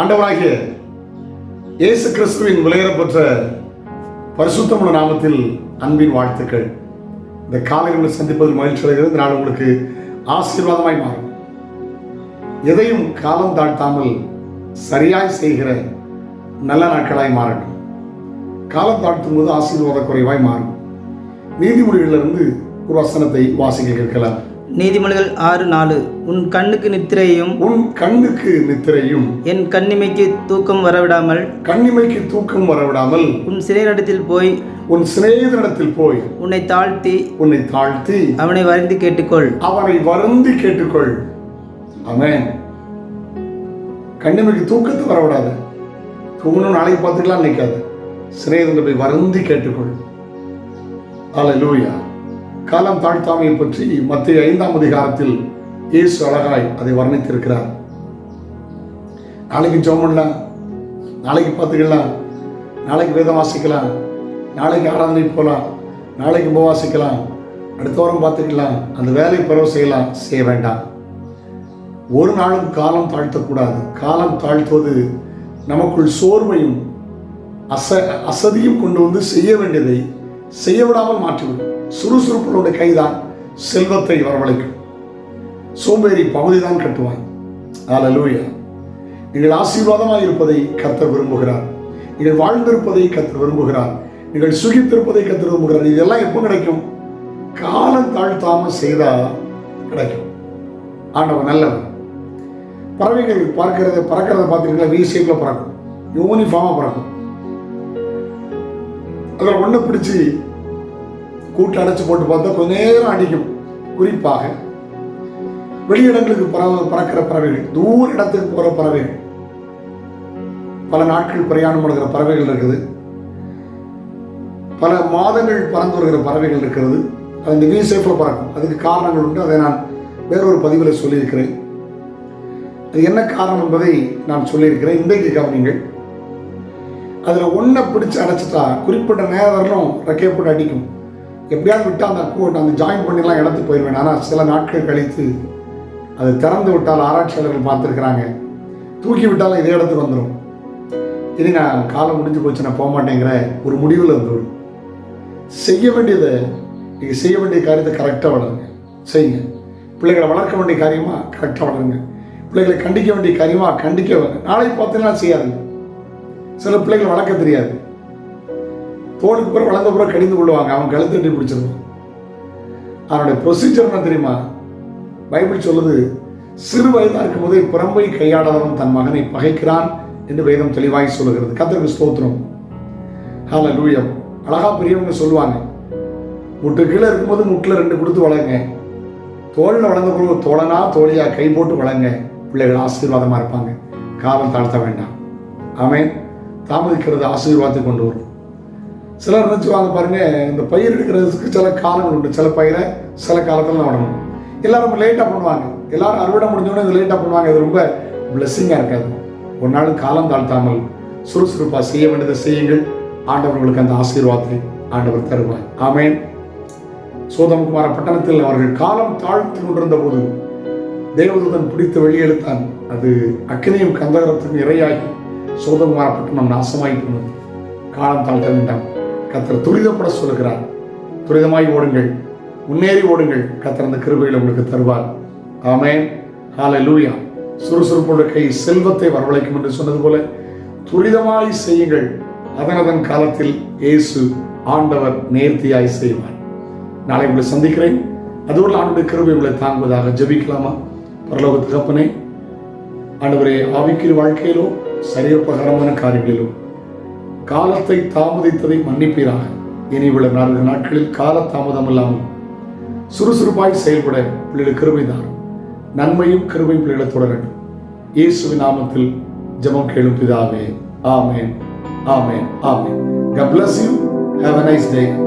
ஆண்டவராகிய இயேசு கிறிஸ்துவின் விலையேறப்பெற்ற பரிசுத்தமுள்ள நாமத்தில் அன்பின் வாழ்த்துக்கள். இந்த காலையில் சந்திப்பதில் மகிழ்ச்சி அடைகிறது. நான் உங்களுக்கு ஆசீர்வாதமாய் மாறும். எதையும் காலம் தாழ்த்தாமல் சரியாய் செய்கிற நல்ல நாட்களாய் மாறட்டும். காலம் தாழ்த்தும் போது ஆசீர்வாத குறைவாய் மாறும். நீதிமொழிகளிலிருந்து ஒரு வசனத்தை வாசிக்க கேட்கலாம். நீதிமொழிகள் ஆறு நாலு. உன் கண்ணுக்கு நித்திரையும் உன் கண்ணுக்கு நித்திரையும் என் கண்ணிமைக்கு தூக்கம் வரவிடாமல் கண்ணிமைக்கு தூக்கம் வரவிடாமல் உன் சிறையிடத்தில் போய் உன் சிநேகிதனிடத்தில் போய் உன்னை தாழ்த்தி உன்னை தாழ்த்தி அவனை வரிந்து கேட்டுக்கொள். அவனை வருந்தி கேட்டுக்கொள். ஆமென். கண்ணிமைக்கு தூக்கத்தை வரவிடாது. தூங்கணும் நாளைக்கு பார்த்துக்கலாம் நினைக்காது. சிநேகிதனை போய் வருந்தி கேட்டுக்கொள். அல்லேலூயா காலம் தாழ்த்தாமையை பற்றி மத்திய ஐந்தாம் அதிகாரத்தில் இயேசு அழகாய் அதை வர்ணித்திருக்கிறார். நாளைக்கு ஜோம் பண்ணலாம் நாளைக்கு பார்த்துக்கலாம் நாளைக்கு வேதம் வாசிக்கலாம் நாளைக்கு ஆராதனை போகலாம் நாளைக்கு உபவாசிக்கலாம் அடுத்த வாரம் பார்த்துக்கலாம் அந்த வேலை பரவ செய்யலாம் செய்ய வேண்டாம். ஒரு நாளும் காலம் தாழ்த்தக்கூடாது. காலம் தாழ்த்துவது நமக்குள் சோர்வையும் அச அசதியும் கொண்டு வந்து செய்ய வேண்டியதை செய்ய விடாமல் மாற்றிவிடும். சுறுசுறுப்பினுடைய கைதான் செல்வத்தை வரவழைக்கும். சோம்பேறி பகுதி தான் கட்டுவான். லூயா நீங்கள் ஆசீர்வாதமாக இருப்பதை கர்த்தர் விரும்புகிறார். நீங்கள் வாழ்ந்திருப்பதை கர்த்தர் விரும்புகிறார். நீங்கள் சுகித்திருப்பதை கர்த்தர் விரும்புகிறார். இதெல்லாம் எப்போ கிடைக்கும்? காலம் தாழ்த்தாம செய்தால் கிடைக்கும். ஆண்டவன் நல்லவன் பறவைகள் பார்க்கறத பறக்கிறத பார்த்துருக்கீங்களா? வி ஷேப்பில் பறக்கும். யூனிஃபார்மாக பறக்கும். அதில் ஒன்று பிடிச்சி கூட்டு அடைச்சு போட்டு பார்த்தா கொஞ்ச நேரம் அடிக்கும். குறிப்பாக வெளியிடங்களுக்கு பறவை பறக்கிற பறவைகள் தூர இடத்துக்கு போகிற பறவைகள் பல நாட்கள் பிரயாணம் பண்ணுகிற பறவைகள் இருக்குது. பல மாதங்கள் பறந்து வருகிற பறவைகள் இருக்கிறது. அது இந்த வி பறக்கும். அதுக்கு காரணங்கள் உண்டு. அதை நான் வேறொரு பதிவில் சொல்லியிருக்கிறேன். அது என்ன காரணம் என்பதை நான் சொல்லியிருக்கிறேன். இன்றைக்கு கவனிங்கள் அதில் ஒன்றை பிடிச்சு அடைச்சிட்டா குறிப்பிட்ட நேரம் ரெக்கையை போட்டு அடிக்கும். எப்படியாவது விட்டால் அந்த கூட்ட அந்த ஜாயின் பண்ணிலாம் இடத்துக்கு போயிடுவேன். ஆனால் சில நாட்கள் கழித்து அது திறந்து விட்டால் ஆராய்ச்சியாளர்கள் பார்த்துருக்குறாங்க. தூக்கி விட்டாலும் இதே இடத்துக்கு வந்துடும் இனி நான் காலம் முடிஞ்சு போச்சு நான் போக மாட்டேங்கிற ஒரு முடிவில் வந்துடும் செய்ய வேண்டியதை நீங்கள் செய்ய வேண்டிய காரியத்தை கரெக்டாக வளருங்க. செய்யுங்க. பிள்ளைகளை வளர்க்க வேண்டிய காரியமாக கரெக்டாக வளருங்க. பிள்ளைகளை கண்டிக்க வேண்டிய காரியமாக கண்டிக்க நாளைக்கு பார்த்தீங்கன்னா செய்யாதுங்க. சில பிள்ளைகளை வளர்க்க தெரியாது. தோலுக்கு பிறகு வளர்ந்த பிறகு கடிந்து கொள்வாங்க அவன் கழுத்து கட்டி பிடிச்சிருவான் அவனுடைய ப்ரொசீஜர் என்ன தெரியுமா? பைபிள் சொல்லுது சிறு வயதாக இருக்கும்போதே புறம்பை கையாடாதவன் தன் மகனை பகைக்கிறான் என்று வேதம் தெளிவாகி சொல்லுகிறது. கத்திரக்கு ஸ்தோத்திரம். ஹால லூயம் அழகா பெரியவங்க சொல்லுவாங்க முட்டு கீழே இருக்கும்போது முட்டில் ரெண்டு கொடுத்து வளங்க தோளில் வளர்ந்த பிறகு தோழனா தோழியா கை போட்டு வளங்க பிள்ளைகள் ஆசீர்வாதமாக இருப்பாங்க. காலம் தாழ்த்த வேண்டாம். அவன் தாமதிக்கிறது ஆசீர்வாதத்தை கொண்டு வரும். சிலர் நினச்சிவாங்க பாருங்க இந்த பயிர் எடுக்கிறதுக்கு சில காலங்கள் உண்டு. சில பயிரை சில காலத்தில் நடணும் எல்லாரும் லேட்டாக பண்ணுவாங்க. எல்லாரும் அறுவடை முடிஞ்சோடனே இது லேட்டாக பண்ணுவாங்க. இது ரொம்ப பிளெஸ்ஸிங்காக இருக்காது. ஒரு நாள் காலம் தாழ்த்தாமல் சுறுசுறுப்பாக செய்ய வேண்டியதை செய்யுங்கள். ஆண்டவர்களுக்கு அந்த ஆசீர்வாதத்தை ஆண்டவர் தருவார். ஆமேன். சோதமகுமார பட்டணத்தில் அவர்கள் காலம் தாழ்த்து கொண்டிருந்த போது தேவதூதன் பிடித்து வெளியெடுத்தான். அது அக்னியும் கந்தகரத்துக்கும் இரையாகி சோதகுமார பட்டணம் நாசமாகி போனது. காலம் தாழ்த்த வேண்டாம். கத்தர் துரிதப்பட சொல்லுகிறார். துரிதமாய் ஓடுங்கள். முன்னேறி ஓடுங்கள். கத்தர் அந்த கிருபையில் உங்களுக்கு தருவார். ஆமேன். ஹாலை லூயா சுறுசுறுப்புள்ள கை செல்வத்தை வரவழைக்கும் என்று சொன்னது போல துரிதமாய் செய்யுங்கள். அதன் அதன் காலத்தில் இயேசு ஆண்டவர் நேர்த்தியாய் செய்வார். நாளை உங்களை சந்திக்கிறேன். அதுவரை ஆண்டுடைய கிருபை உங்களை தாங்குவதாக ஜெபிக்கலாமா? பரலோக தகப்பனே ஆண்டவரே ஆவிக்கிற வாழ்க்கையிலோ சரியப்பகரமான காரியங்களிலோ காலத்தை தாமதித்ததை மன்னிப்பீராக. இனி உள்ள நான்கு நாட்களில் கால தாமதம் இல்லாமல் சுறுசுறுப்பாய் செயல்பட பிள்ளைகள் கிருபைதான் நன்மையும் கிருபையும் பிள்ளைகளை தொடரட்டும் இயேசுவின் நாமத்தில் ஜெபம் கேளும் பிதாவே. ஆமேன். ஆமேன். ஆமேன். God bless you. Have a nice day.